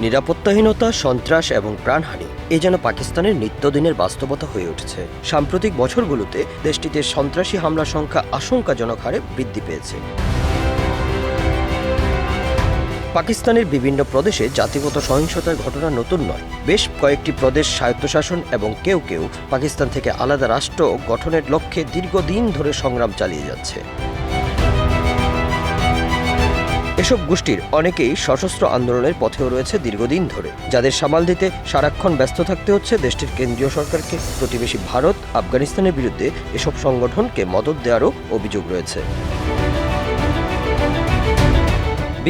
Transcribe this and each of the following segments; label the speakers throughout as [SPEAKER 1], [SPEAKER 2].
[SPEAKER 1] নিরাপত্তাহীনতা, সন্ত্রাস এবং প্রাণহানি এ যেন পাকিস্তানের নিত্যদিনের বাস্তবতা হয়ে উঠেছে। সাম্প্রতিক বছরগুলোতে দেশটিতে সন্ত্রাসী হামলার সংখ্যা আশঙ্কাজনক হারে বৃদ্ধি পেয়েছে। পাকিস্তানের বিভিন্ন প্রদেশে জাতিগত সহিংসতার ঘটনা নতুন নয়। বেশ কয়েকটি প্রদেশ স্বায়ত্তশাসন এবং কেউ কেউ পাকিস্তান থেকে আলাদা রাষ্ট্র গঠনের লক্ষ্যে দীর্ঘদিন ধরে সংগ্রাম চালিয়ে যাচ্ছে। এসব গোষ্ঠীর অনেকেই সশস্ত্র আন্দোলনের পথেও রয়েছে দীর্ঘদিন ধরে, যাদের সামাল দিতে সারাক্ষণ ব্যস্ত থাকতে হচ্ছে দেশটির কেন্দ্রীয় সরকারকে। প্রতিবেশী ভারত, আফগানিস্তানের বিরুদ্ধে এসব সংগঠনকে মদত দেওয়ারও অভিযোগ রয়েছে।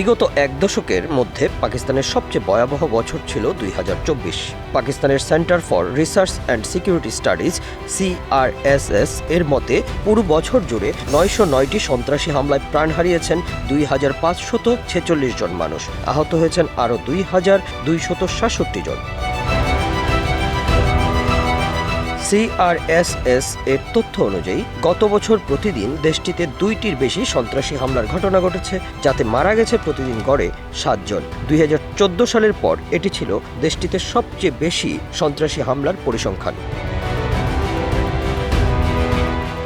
[SPEAKER 1] বিগত এক দশকের মধ্যে পাকিস্তানের সবচেয়ে ভয়াবহ বছর ছিল দুই হাজার চব্বিশ। পাকিস্তানের centre for research and security studies, CRSS, এর মতে পুরো বছর জুড়ে নয়শো নয়টি সন্ত্রাসী হামলায় প্রাণ হারিয়েছেন দুই হাজার পাঁচশত ছেচল্লিশ জন মানুষ। আহত হয়েছেন আরও দুই হাজার দুইশত সাতষট্টি জন। সিআরএসএস এর তথ্য অনুযায়ী, গত বছর প্রতিদিন দেশটিতে দুইটির বেশি সন্ত্রাসী হামলার ঘটনা ঘটেছে, যাতে মারা গেছে প্রতিদিন গড়ে সাতজন দুই হাজার চোদ্দ সালের পর এটি ছিল দেশটিতে সবচেয়ে বেশি সন্ত্রাসী হামলার পরিসংখ্যান।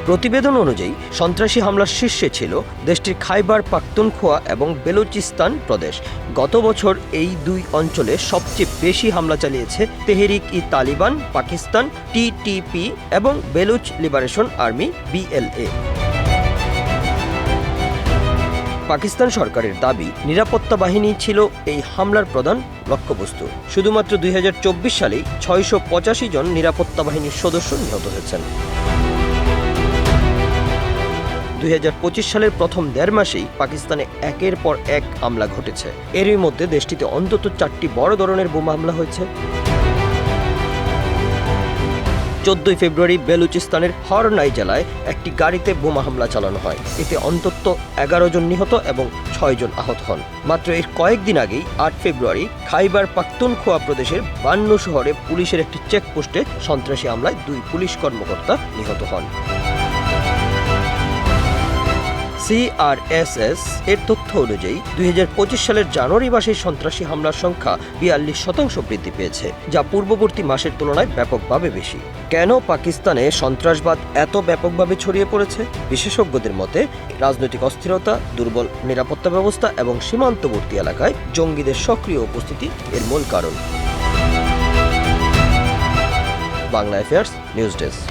[SPEAKER 1] প্রতিবেদন অনুযায়ী, সন্ত্রাসী হামলার শীর্ষে ছিল দেশটির খাইবার, পাখতুনখোয়া এবং বেলুচিস্তান প্রদেশ। গত বছর এই দুই অঞ্চলে সবচেয়ে বেশি হামলা চালিয়েছে তেহরিক ই তালিবান, পাকিস্তান টিটিপি এবং Baloch Liberation Army BLA Pakistan সরকারের দাবি, নিরাপত্তা বাহিনী ছিল এই হামলার প্রধান লক্ষ্যবস্তু। শুধুমাত্র দুই হাজার চব্বিশ সালেই ছয়শো পঁচাশি জন নিরাপত্তা বাহিনীর সদস্য নিহত হয়েছেন। দুই হাজার পঁচিশ সালের প্রথম দেড় মাসেই পাকিস্তানে একের পর এক হামলা ঘটেছে। এরই মধ্যে দেশটিতে অন্তত চারটি বড় ধরনের বোমা হামলা হয়েছে। চোদ্দই ফেব্রুয়ারি বেলুচিস্তানের হরনাই জেলায় একটি গাড়িতে বোমা হামলা চালানো হয়। এতে অন্তত এগারো জন নিহত এবং ছয় জন আহত হন। মাত্র এর কয়েকদিন আগেই আট ফেব্রুয়ারি খাইবার পাখতুনখোয়া প্রদেশের বান্নু শহরে পুলিশের একটি চেকপোস্টে সন্ত্রাসী হামলায় দুই পুলিশ কর্মকর্তা নিহত হন। সিআরএসএস এর তথ্য অনুযায়ী দুই হাজার পঁচিশ সালের জানুয়ারি মাসে সন্ত্রাসী হামলার সংখ্যা বিয়াল্লিশ শতাংশ বৃদ্ধি পেয়েছে, যা পূর্ববর্তী মাসের তুলনায় ব্যাপকভাবে বেশি। কেন পাকিস্তানে সন্ত্রাসবাদ এত ব্যাপকভাবে ছড়িয়ে পড়েছে? বিশেষজ্ঞদের মতে, রাজনৈতিক অস্থিরতা, দুর্বল নিরাপত্তা ব্যবস্থা এবং সীমান্তবর্তী এলাকায় জঙ্গিদের সক্রিয় উপস্থিতি এর মূল কারণ। Bangla Affairs News desk.